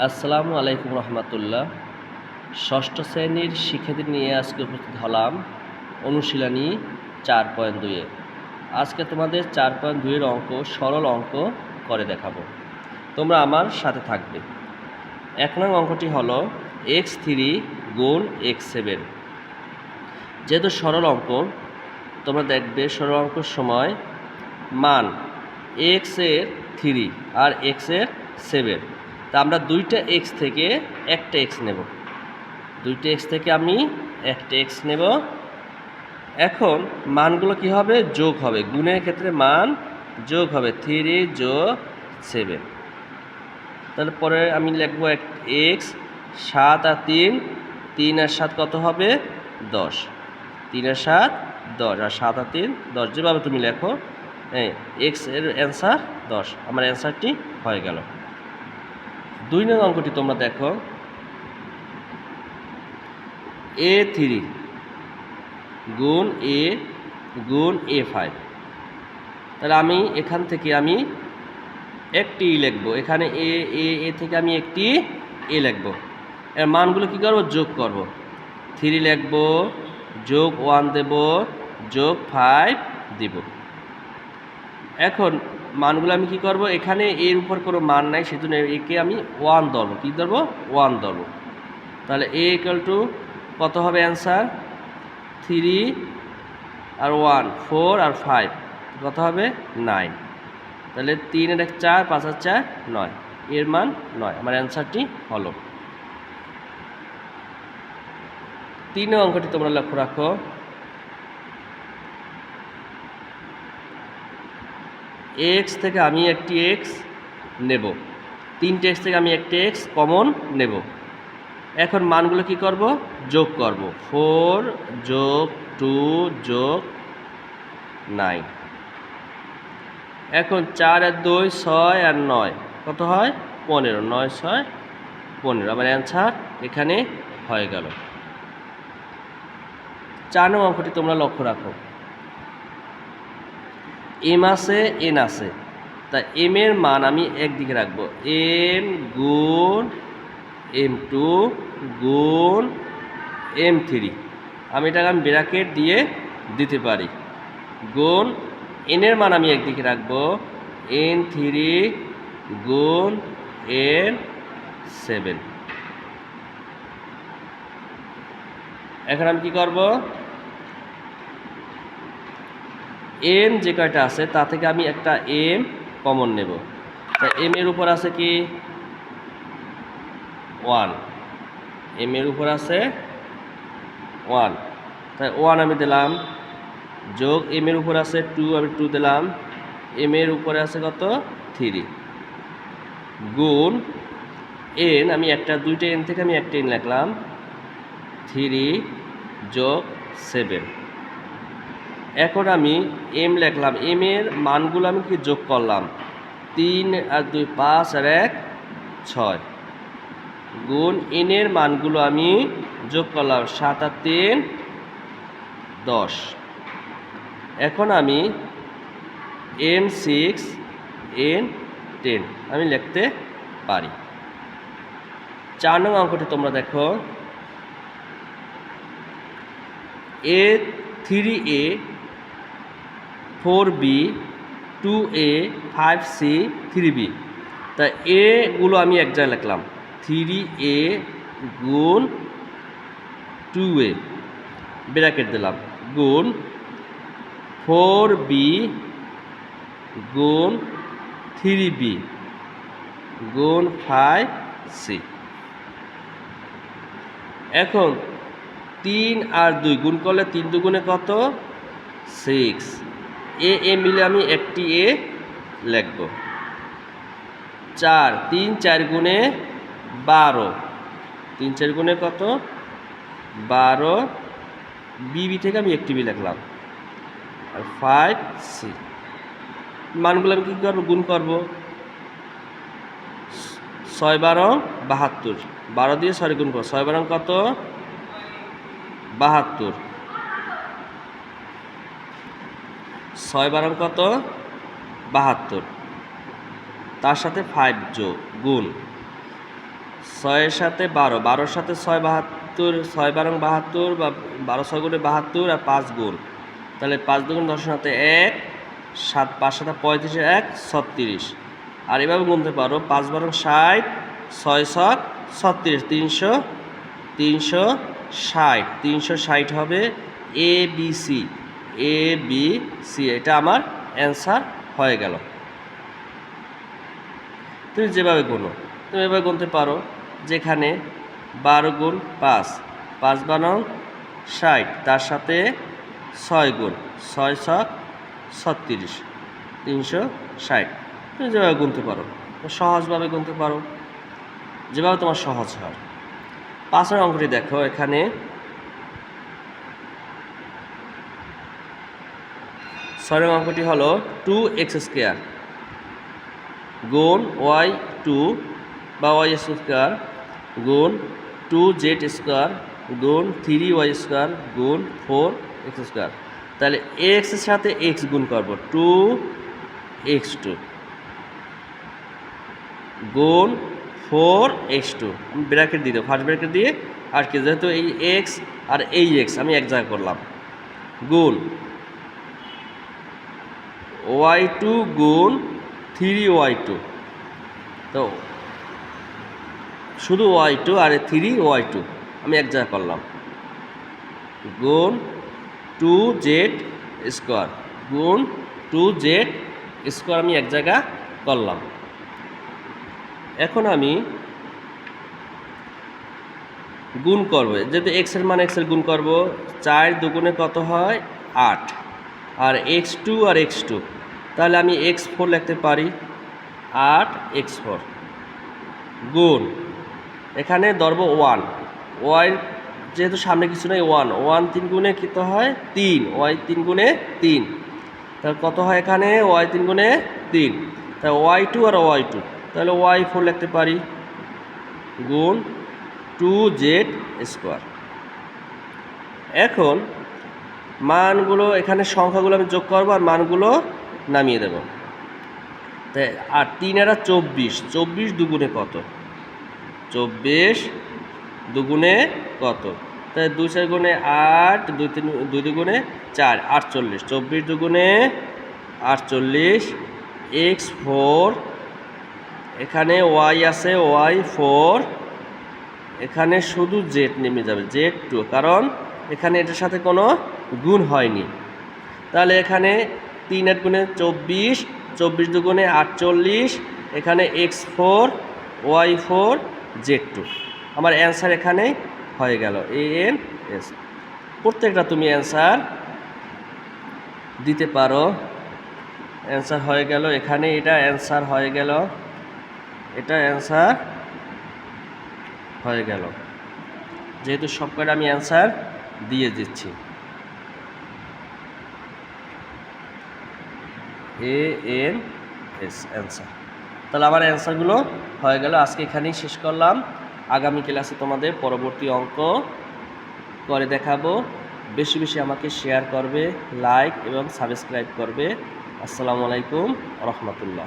আসসালামু আলাইকুম রহমতুল্লাহ। ষষ্ঠ শ্রেণির শিক্ষার্থী নিয়ে আজকে উপস্থিত হলাম অনুশীলনী চার পয়েন্ট দুইয়ে আজকে তোমাদের চার পয়েন্ট দুইয়ের অঙ্ক, সরল অঙ্ক করে দেখাবো। তোমরা আমার সাথে থাকবে। এক নং অঙ্কটি হলো এক্স থ্রি গুণ এক্স সেভেন। যেহেতু সরল অঙ্ক, তোমরা দেখবে সরল অঙ্কর সময় মান এক্সের থ্রি আর এক্সের সেভেন। তা আমরা দুইটা এক্স থেকে একটা এক্স নেব। দুইটা এক্স থেকে আমি একটা এক্স নেব। এখন মানগুলো কি হবে? যোগ হবে। গুণের ক্ষেত্রে মান যোগ হবে। থ্রি যোগ সেভেন তারপরে আমি লিখব এক এক্স সাত আর তিন। তিন আর সাত কত হবে? দশ। তিন আর সাত, দশ। আর সাত আর তিন, দশ। যেভাবে তুমি লেখো হ্যাঁ এক্সের অ্যান্সার দশ। আমার অ্যান্সারটি হয়ে গেল। দুই নং অঙ্কটি তোমরা দেখো। এ থ্রি গুণ এ গুণ এ ফাইভ তাহলে আমি এখান থেকে আমি একটি লিখব। এখানে এ এ এ থেকে আমি একটি এ লিখব। এর মানগুলো কী করব? যোগ করব। থ্রি লিখব, যোগ ওয়ান দেব, যোগ ফাইভ দিব। এখন মানগুলো আমি কি করব? এখানে এর উপর কোনো মান নাই, সেজন্য একে আমি ওয়ান ধরবো কী ধরবো? ওয়ান ধরবো তাহলে এ ইকাল টু কত হবে অ্যান্সার থ্রি আর ওয়ান ফোর আর ফাইভ কত হবে? নাইন তাহলে তিন এক চার, পাঁচ আর চার, নয়। এর মান নয়। আমার অ্যান্সারটি হলো। তিন অঙ্কটি তোমরা লক্ষ্য রাখো। এক্স থেকে আমি একটি এক্স নেব। তিনটে এক্স থেকে আমি একটি এক্স কমন নেব। এখন মানগুলো কি করব? যোগ করব। ফোর যোগ টু যোগ নাইন এখন চার আর দুই, ছয় আর নয়। কত হয়? পনেরো। নয়, ছয়, পনেরো। আমার অ্যান্সার এখানে হয়ে গেল। চার নং অঙ্কটি তোমরা লক্ষ্য রাখো। এম আছে, এন আছে। তা এম এর মান আমি একদিকে রাখব। এম গুণ এম টু গুণ এম থ্রি। আমি এটাকে আমি ব্র্যাকেট দিয়ে দিতে পারি। গুণ এনের মান আমি একদিকে রাখব। এন থ্রি গুণ এন সেভেন। এখন আমি কি করব? এম যে কয়টা আছে, তা থেকে আমি একটা এম কমন নেব। তা এম এর উপর আছে কি? ওয়ান এম এর উপর আছে ওয়ান তাই ওয়ান আমি দিলাম। যোগ এম এর উপর আছে টু আমি টু দিলাম। এম এর উপরে আছে কত? থ্রি গুণ এন আমি একটা, দুইটা এন থেকে আমি একটা এন লিখলাম। থ্রি যোগ সেভেন এখন আমি এম লিখলাম এম এর মানগুলো আমি কি যোগ করলাম? তিন আর দুই, পাঁচ আর এক, ছয়। গুণ এন এর মানগুলো আমি যোগ করলাম, সাত আর তিন, দশ। এখন আমি এম সিক্স এন টেন আমি লিখতে পারি। চার নং অঙ্কটি তোমরা দেখো। A three a four b, two a, five c, three b. তা এগুলো আমি এক জায়গায় লিখলাম। থ্রি এ গুণ টু এ, ব্র্যাকেট দিলাম। গুণ ফোর বি গুণ থ্রি বি, গুণ ফাইভ সি। এখন তিন আর দুই গুণ করলে তিন দুগুণে কত? সিক্স। এ এ মিলে আমি একটি এ লিখব। চার, তিন, চার গুণে বারো। তিন, চার গুণে কত? বারো। বিবি থেকে আমি একটি বি লিখলাম। আর ফাইভ সি মানগুলো আমি কী করব? গুণ করব। ছয়, বারো, বাহাত্তর। বারো দিয়ে ছয় গুণ করব। ছয়, বারো কত? বাহাত্তর। ছয় বারো কত? বাহাত্তর। তার সাথে ফাইভ যোগ, গুণ। ছয়ের সাথে বারো, বারোর সাথে ছয় বাহাত্তর, ছয় বারং বাহাত্তর বা বারো ছয় গুণে বাহাত্তর আর পাঁচ গুণ। তাহলে পাঁচ দুগুণ দশের সাথে এক, সাত পাঁচ সাথে পঁয়ত্রিশ এক, ছত্রিশ। আর এভাবে গুনতে পারো, পাঁচ বারং ষাট, ছয় সাত ছত্রিশ, তিনশো তিনশো ষাট। তিনশো ষাট হবে a b c a b c এটা আমার অ্যান্সার হয়ে গেল। তুমি যেভাবে গুনো, তুমি এভাবে গুনতে পারো, যেখানে বারো গুণ পাঁচ পাঁচ বানং ষাট, তার সাথে ছয় গুণ, ছয় সাত ছত্রিশ, তিনশো ষাট। তুমি যেভাবে গুনতে পারো সহজভাবে গুনতে পারো, যেভাবে তোমার সহজ হয়। পাঁচের অঙ্কটি দেখো, এখানে ছয়ের অঙ্কটি হলো টু এক্স স্কোয়ার গুণ ওয়াই টু বা ওয়াই স্কোয়ার গুণ টু জেড স্কোয়ার গুণ থ্রি ওয়াই স্কোয়ার গুণ ফোর এক্স স্কোয়ার তাহলে এক্সের সাথে এক্স গুণ করব টু এক্স টু গুণ ফোর এক্স টু ব্র্যাকেট দিয়ে দেবো ফার্স্ট ব্র্যাকেট দিয়ে, আর কি, যেহেতু এই এক্স আর এই এক্স আমি এক জায়গায় করলাম। গুণ ওয়াই টু গুণ থ্রি ওয়াই টু। তো শুধু ওয়াই টু আর থ্রি ওয়াই টু, আমি এক জায়গায় করলাম। গুণ টু জেড স্কোয়ার, গুণ টু জেড স্কোয়ার আমি এক জায়গা করলাম। এখন আমি গুণ করব, যেহেতু এক্সের মান এক্সের গুণ করব, চার দুগুণে কত হয়? আট। আর এক্স টু আর এক্স টু তাহলে আমি এক্স ফোর লিখতে পারি, আট এক্স ফোর গুণ, এখানে ধরব ওয়ান ওয়াই যেহেতু সামনে কিছু নেই ওয়ান ওয়ান তিন গুণে কত হয়? তিন। ওয়াই তিন গুণে তিন। তাহলে কত হয় এখানে? ওয়াই তিন গুণে তিন। তাহলে ওয়াই টু আর ওয়াই টু তাহলে ওয়াই ফোর লিখতে পারি। গুণ টু জেড স্কোয়ার এখন মানগুলো, এখানে সংখ্যাগুলো আমি যোগ করব আর মানগুলো নামিয়ে দেব। তাই আর তিন এরা চব্বিশ। চব্বিশ দুগুণে কত? চব্বিশ দুগুণে কত? তাই দুই চার গুণে আট, দুই তিন, দুই দুগুণে চার, আটচল্লিশ। চব্বিশ দুগুণে আটচল্লিশ, এক্স ফোর, এখানে ওয়াই আছে, ওয়াই ফোর, এখানে শুধু জেড নেমে যাবে, জেড টু, কারণ এখানে এটার সাথে কোনো গুণ হয়নি। তাহলে এখানে তিন আট গুণে চব্বিশ চব্বিশ দুগুণে আটচল্লিশ, এখানে x four, y four, z two. আমার অ্যান্সার এখানে হয়ে গেল, এ এন এস। প্রত্যেকটা তুমি অ্যান্সার দিতে পারো। অ্যান্সার হয়ে গেল, এখানে এটা অ্যান্সার হয়ে গেল, এটা অ্যান্সার হয়ে গেল। যেহেতু সব কটা আমি অ্যান্সার দিয়ে দিচ্ছি। এ এন এস অ্যান্সার তাহলে আমার অ্যান্সারগুলো হয়ে গেল। আজকে এখানেই শেষ করলাম। আগামী ক্লাসে তোমাদের পরবর্তী অঙ্ক করে দেখাবো। বেশি বেশি আমাকে শেয়ার করবে লাইক এবং সাবস্ক্রাইব করবে। আসসালামু আলাইকুম, রহমতুল্লাহ।